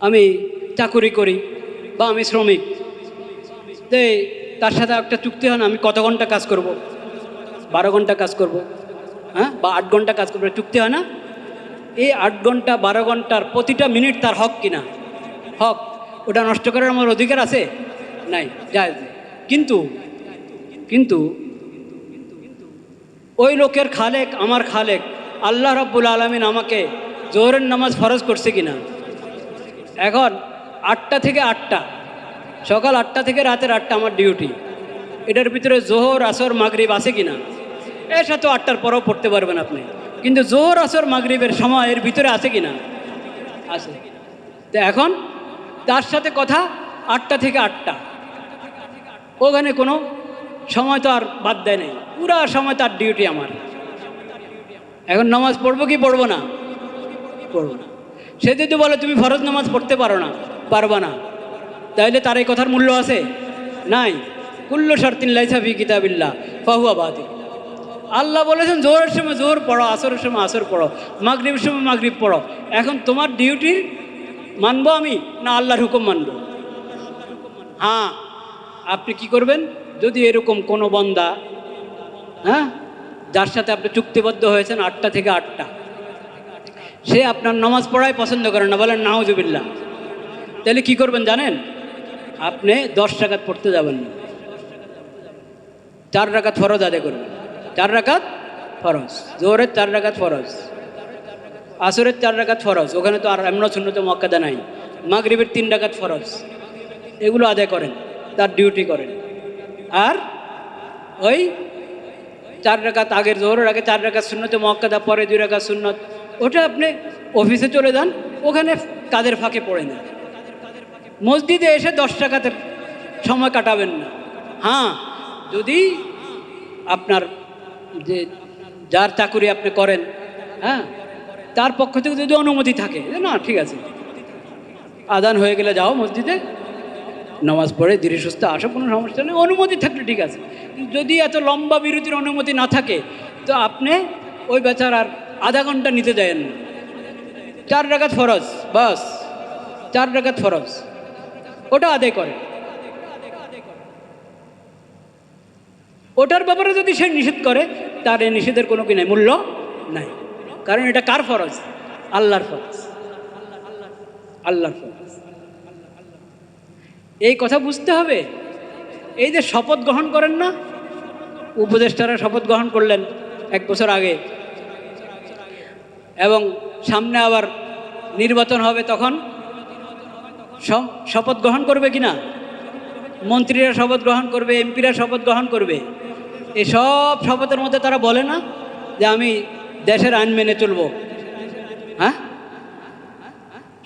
আমি চাকুরি করি বা আমি শ্রমিক। তে তার সাথে একটা চুক্তি হয় না, আমি কত ঘণ্টা কাজ করব? বারো ঘণ্টা কাজ করব। হ্যাঁ? বা আট ঘণ্টা কাজ করব, চুক্তি হয় না? এই আট ঘণ্টা, বারো ঘণ্টার প্রতিটা মিনিট তার হক কিনা হক। ওটা নষ্ট করার আমার অধিকার আছে? নাই, যায়। কিন্তু কিন্তু ওই লোকের খালেক, আমার খালেক, আল্লাহ রব্বুল আলমিন আমাকে জোহরের নামাজ ফরজ করছে কিনা? এখন আটটা থেকে আটটা, সকাল আটটা থেকে রাতের আটটা আমার ডিউটি এটার ভিতরে জোহর, আসর, মাগরিব আছে কিনা? এর সাথে আটটার পরেও পড়তে পারবেন আপনি। কিন্তু জোহর, আসর, মাগরিবের সময় এর ভিতরে আছে কিনা? আছে। তো এখন তার সাথে কথা আটটা থেকে আটটা। ওখানে কোনো সময় তো আর বাদ দেয় নেই। পুরা সময় তার ডিউটি আমার। এখন নামাজ পড়ব কি পড়ব না? পড়ব না। সে যদি বলে, তুমি ফরজ নামাজ পড়তে পারো না, পারবা না। তাইলে তার এই কথার মূল্য আছে? নাই। কুল্ল শর্তিন লাইসাফি কিতাবিল্লা ফাহুয়া বাদি আল্লাহ বলেছেন, জোহরের সময় জোহর পড়ো, আসরের সময় আসর পড়ো, মাগরিবের সময় মাগরিব পড়ো। এখন তোমার ডিউটির মানবো আমি না আল্লাহর হুকুম মানবো? হ্যাঁ আপনি কি করবেন? যদি এরকম কোনো বন্দা হ্যাঁ যার সাথে আপনি চুক্তিবদ্ধ হয়েছেন আটটা থেকে আটটা সে আপনার নামাজ পড়াই পছন্দ করে না, বলেন নাহজুবিল্লা তাহলে কি করবেন জানেন? আপনি দশ টাকাত পড়তে যাবেন না। চার রাকাত ফরজ আদায় করবেন চার রাকাত ফরজ। জোহরের চার রাকাত ফরজ। আসরের চার রাকাত ফরজ। ওখানে তো আর এমন শূন্যত মক্কাদা নাই। মাগরিবের তিন রাকাত ফরজ। এগুলো আদায় করেন, তার ডিউটি করেন। আর ওই চার রাকাত আগের জোহরের আগে চার রাকাত শূন্যতে মক্কাদা পরে দুই রাকাত শূন্যত ওটা আপনি অফিসে চলে যান, ওখানে কাদের ফাঁকে পড়ে নেন মসজিদে এসে দশ টাকাতে সময় কাটাবেন না। হ্যাঁ যদি আপনার যে যার চাকুরি আপনি করেন হ্যাঁ তার পক্ষ থেকে যদি অনুমতি থাকে না, ঠিক আছে। আদান হয়ে গেলে যাও মসজিদে, নামাজ পড়ে ধীরে সুস্থ আসো, কোনো সমস্যা নেই, অনুমতি থাকলে ঠিক আছে। যদি এত লম্বা বিরতির অনুমতি না থাকে, তো আপনি ওই বেচার আর আধা ঘণ্টা নিতে দেন। না চার রাকাত ফরজ, বাস। চার রাকাত ফরজ। ওটা আদায় করে। ওটার ব্যাপারে যদি সে নিষেধ করে, তার এই নিষেধের কোনো কি নাই, মূল্য নাই। কারণ এটা কার ফরজ? আল্লাহর ফরজ। আল্লাহর ফরজ। এই কথা বুঝতে হবে। এই যে শপথ গ্রহণ করেন না, উপদেষ্টারা শপথ গ্রহণ করলেন এক বছর আগে। এবং সামনে আবার নির্বাচন হবে তখন শপথ গ্রহণ করবে কি না মন্ত্রীরা শপথ গ্রহণ করবে, এমপিরা শপথ গ্রহণ করবে। এই সব শপথের মধ্যে তারা বলে না যে আমি দেশের আইন মেনে চলবো। হ্যাঁ?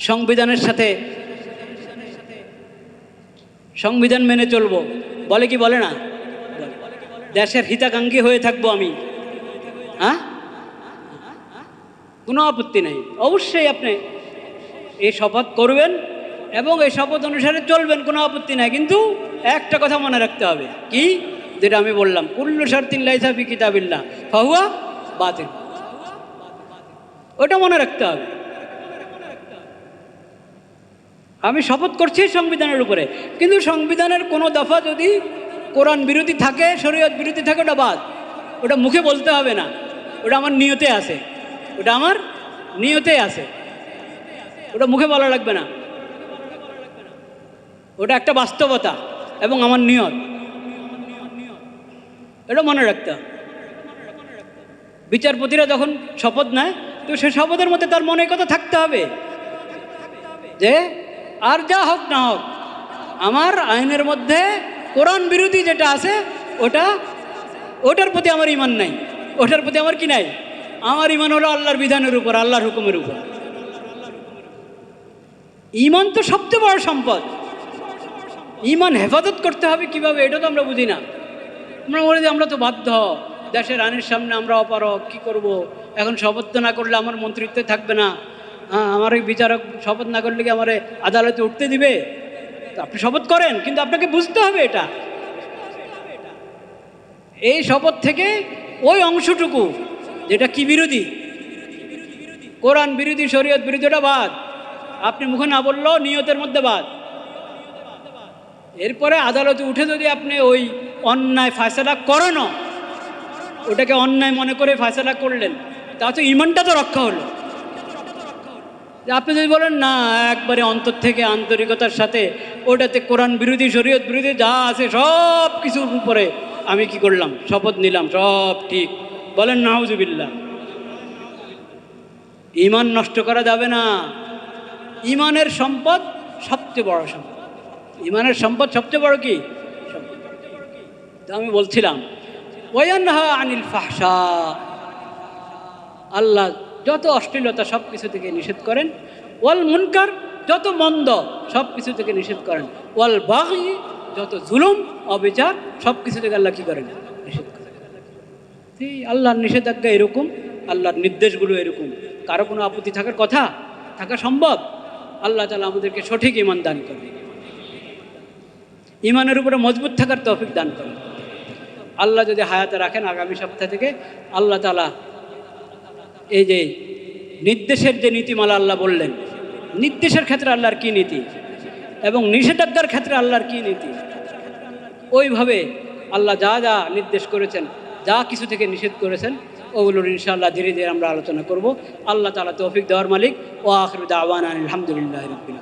সংবিধানের সাথে সংবিধান মেনে চলবো। বলে কি বলে না? দেশের হিতাকাঙ্ক্ষী হয়ে থাকব আমি হ্যাঁ কোনো আপত্তি নেই। অবশ্যই আপনি এই শপথ করবেন এবং এই শপথ অনুসারে চলবেন কোনো আপত্তি নাই। কিন্তু একটা কথা মনে রাখতে হবে। কি? যেটা আমি বললাম, কুল্লু শার্তিন লাইসাফি কিতাবিল্লা ফাহুয়া বাতিল। ওটা মনে রাখতে হবে। আমি শপথ করছি সংবিধানের উপরে। কিন্তু সংবিধানের কোনো দফা যদি কোরআন বিরোধী থাকে, শরীয়ত বিরোধী থাকে, ওটা বাদ। ওটা মুখে বলতে হবে না। ওটা আমার নিয়তে আছে। ওটা আমার নিয়তে আছে। ওটা মুখে বলা লাগবে না। ওটা একটা বাস্তবতা এবং আমার নিয়ত। এটা মনে রাখতে বিচারপতিরা যখন শপথ নেয়, তো সে শপথের মধ্যে তার মনে কথা থাকতে হবে। যে আর যা হোক না হোক, আমার আইনের মধ্যে কোরআন বিরোধী যেটা আছে, ওটা, ওটার প্রতি আমার ইমান নাই, ওটার প্রতি আমার কি নাই? আমার ইমান হলো আল্লাহর বিধানের উপর, আল্লাহর হুকুমের উপর। ইমান তো সবচেয়ে বড় সম্পদ। ইমান হেফাজত করতে হবে কীভাবে, এটা তো আমরা বুঝি না। আমরা বলি যে আমরা তো বাধ্য। দেশের আইনের সামনে আমরা অপারক কি করব? এখন শপথ না করলে আমার মন্ত্রিত্বে থাকবে না। হ্যাঁ আমার এই বিচারক শপথ না করলে কি আমার আদালতে উঠতে দিবে? আপনি শপথ করেন, কিন্তু আপনাকে বুঝতে হবে এটা। এই শপথ থেকে ওই অংশটুকু যেটা কি বিরোধী? কোরআন বিরোধী, শরীয়ত বিরোধী, ওটা বাদ। আপনি মুখে না বললেও নিয়তের মধ্যে বাদ। এরপরে আদালতে উঠে যদি আপনি ওই অন্যায় ফায়সালা করেনও ওটাকে অন্যায় মনে করে ফায়সালা করলেন তা তো ইমানটা তো রক্ষা হলো। আপনি যদি বলেন, না, একবারে অন্তর থেকে আন্তরিকতার সাথে ওটাতে কোরআন বিরোধী, শরীয়ত বিরোধী যা আছে সব কিছুর উপরে আমি কি করলাম? শপথ নিলাম, সব ঠিক বলেন নাউজুবিল্লা ইমান নষ্ট করা যাবে না। ইমানের সম্পদ সবচেয়ে বড় সম্পদ। ইমানের সম্পদ সবচেয়ে বড় কি? আমি বলছিলাম আনিল ফাহসা আল্লাহ যত অশ্লীলতা সব কিছু থেকে নিষেধ করেন, ওয়াল মুনকার যত মন্দ সব কিছু থেকে নিষেধ করেন, ওয়াল বাগি যত জুলুম, অবিচার সব কিছু থেকে আল্লাহ কী করেন? নিষেধ করেন। এই আল্লাহর নিষেধাজ্ঞা এরকম, আল্লাহর নির্দেশগুলো এরকম। কারও কোনো আপত্তি থাকার কথা? থাকা সম্ভব? আল্লাহ তালা আমাদেরকে সঠিক ইমান দান করে ইমানের উপরে মজবুত থাকার তৌফিক দান করে আল্লাহ যদি হায়াতে রাখেন আগামী সপ্তাহ থেকে, আল্লাহ তালা এই যে নির্দেশের যে নীতিমালা আল্লাহ বললেন, নির্দেশের ক্ষেত্রে আল্লাহর কী নীতি? এবং নিষেধাজ্ঞার ক্ষেত্রে আল্লাহর কী নীতি? ওইভাবে আল্লাহ যা যা নির্দেশ করেছেন যা কিছু থেকে নিষেধ করেছেন, ওগুলোর ইনশাআল্লাহ ধীরে ধীরে আমরা আলোচনা করব। আল্লাহ তালা তৌফিক দেওয়ার মালিক। ও আখরুদ আওয়ান আলহামদুলিল্লাহ রবিল